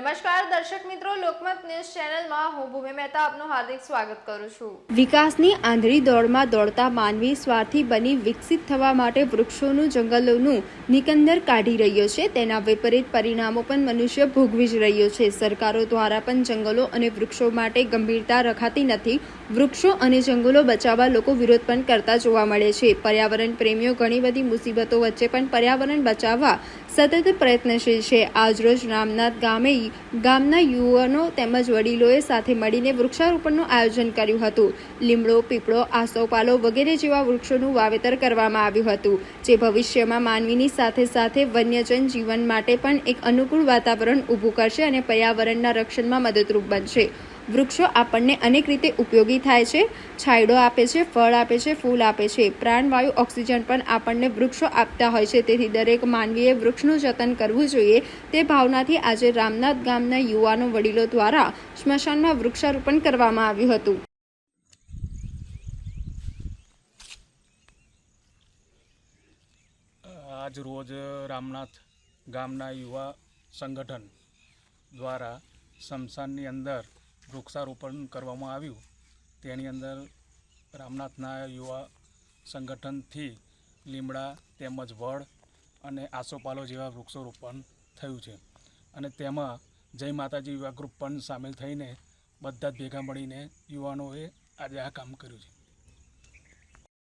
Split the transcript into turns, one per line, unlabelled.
નમસ્કાર, દર્શક મિત્રો, લોકમત ન્યૂઝ ચેનલમાં હું ભૂમિ મહેતા આપનું હાર્દિક સ્વાગત કરું છું.
વિકાસની આંધળી દોડમાં દોડતા માનવી સ્વાર્થી બની વિકસિત થવા માટે વૃક્ષોનું, જંગલોનું નિકંદર કાઢી રહ્યો છે. તેના વિપરીત પરિણામો પણ મનુષ્ય ભોગવી જ રહ્યો છે. સરકારો દ્વારા પણ જંગલો અને વૃક્ષો માટે ગંભીરતા રખાતી નથી. વૃક્ષો અને જંગલો બચાવવા લોકો વિરોધ પણ કરતા જોવા મળે છે. પર્યાવરણ પ્રેમીઓ ઘણી બધી મુસીબતો વચ્ચે પણ પર્યાવરણ બચાવવા સતત પ્રયત્નશીલ છે. આજરોજ રામનાથ ગામે ગામના યુવાનો તેમજ વડીલોએ સાથે મળીને વૃક્ષારોપણનું આયોજન કર્યું હતું. લીમડો, પીપળો આસોપાલો વગેરે જેવા વૃક્ષોનું વાવેતર કરવામાં આવ્યું હતું, જે ભવિષ્યમાં માનવીની સાથે સાથે વન્યજન જીવન માટે પણ એક અનુકૂળ વાતાવરણ ઊભું કરશે અને પર્યાવરણના રક્ષણમાં મદદરૂપ બનશે. વૃક્ષો આપણને અનેક રીતે ઉપયોગી થાય છે. છાંયડો આપે છે, ફળ આપે છે, ફૂલ આપે છે. પ્રાણવાયુ ઓક્સિજન પણ આપણને વૃક્ષો આપતા હોય છે. તેથી દરેક માનવીએ વૃક્ષનું જતન કરવું જોઈએ. તે ભાવનાથી આજે રામનાથ ગામના યુવાનો વડીલો દ્વારા સ્મશાનમાં વૃક્ષારોપણ કરવામાં આવ્યું હતું.
આજ રોજ રામનાથ ગામના યુવા સંગઠન દ્વારા સ્મશાનની અંદર વૃક્ષારોપણ કરવામાં આવ્યું. તેની અંદર રામનાથના યુવા સંગઠનથી લીમડા તેમજ વડ અને આસોપાલો જેવા વૃક્ષોરોપણ થયું છે. અને તેમાં જય માતાજી યુવા ગ્રુપ પણ સામેલ થઈને બધા જ ભેગા મળીને યુવાનોએ આજે આ કામ કર્યું છે.